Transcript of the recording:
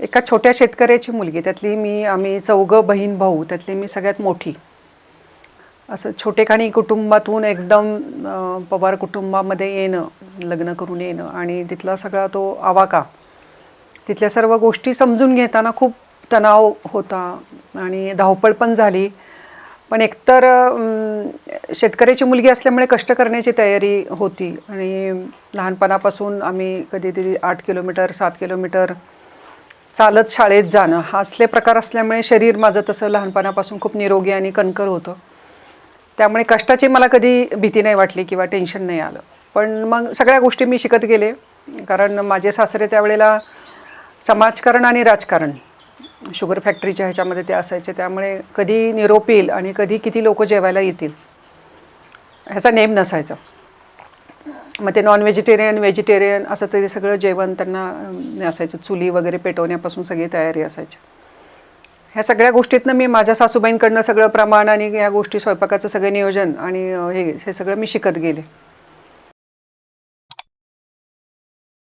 एका छोट्या शेतकऱ्याची मुलगी त्यातली मी आम्ही चौघं बहीण भाऊ त्यातली मी सगळ्यात मोठी. असं छोटेखानी कुटुंबातून एकदम पवार कुटुंबामध्ये येणं लग्न करून येणं आणि तिथला सगळा तो आवाका. तिथल्या सर्व गोष्टी समजून घेताना खूप तणाव होता आणि धावपळ पण झाली. पण एकतर शेतकऱ्याची मुलगी असल्यामुळे कष्ट करण्याची तयारी होती आणि लहानपणापासून आम्ही कधीतरी आठ किलोमीटर सात किलोमीटर चालत शाळेत जाणं हा असले प्रकार असल्यामुळे शरीर माझं तसं लहानपणापासून खूप निरोगी आणि कणकर होतं. त्यामुळे कष्टाची मला कधी भीती नाही वाटली किंवा टेन्शन नाही आलं. पण मग सगळ्या गोष्टी मी शिकत गेले. कारण माझे सासरे त्यावेळेला समाजकारण आणि राजकारण शुगर फॅक्टरीच्या ह्याच्यामध्ये ते असायचे. त्यामुळे कधी निरोप येईल आणि कधी किती लोक जेवायला येतील ह्याचा नेम नसायचा. मग ते नॉन व्हेजिटेरियन व्हेजिटेरियन असं ते सगळं जेवण त्यांना असायचं. चुली वगैरे पेटवण्यापासून सगळी तयारी असायची. ह्या सगळ्या गोष्टीतनं मी माझ्या सासूबाईंकडनं सगळं प्रमाण आणि ह्या गोष्टी स्वयंपाकाचं सगळं नियोजन आणि हे हे सगळं मी शिकत गेले.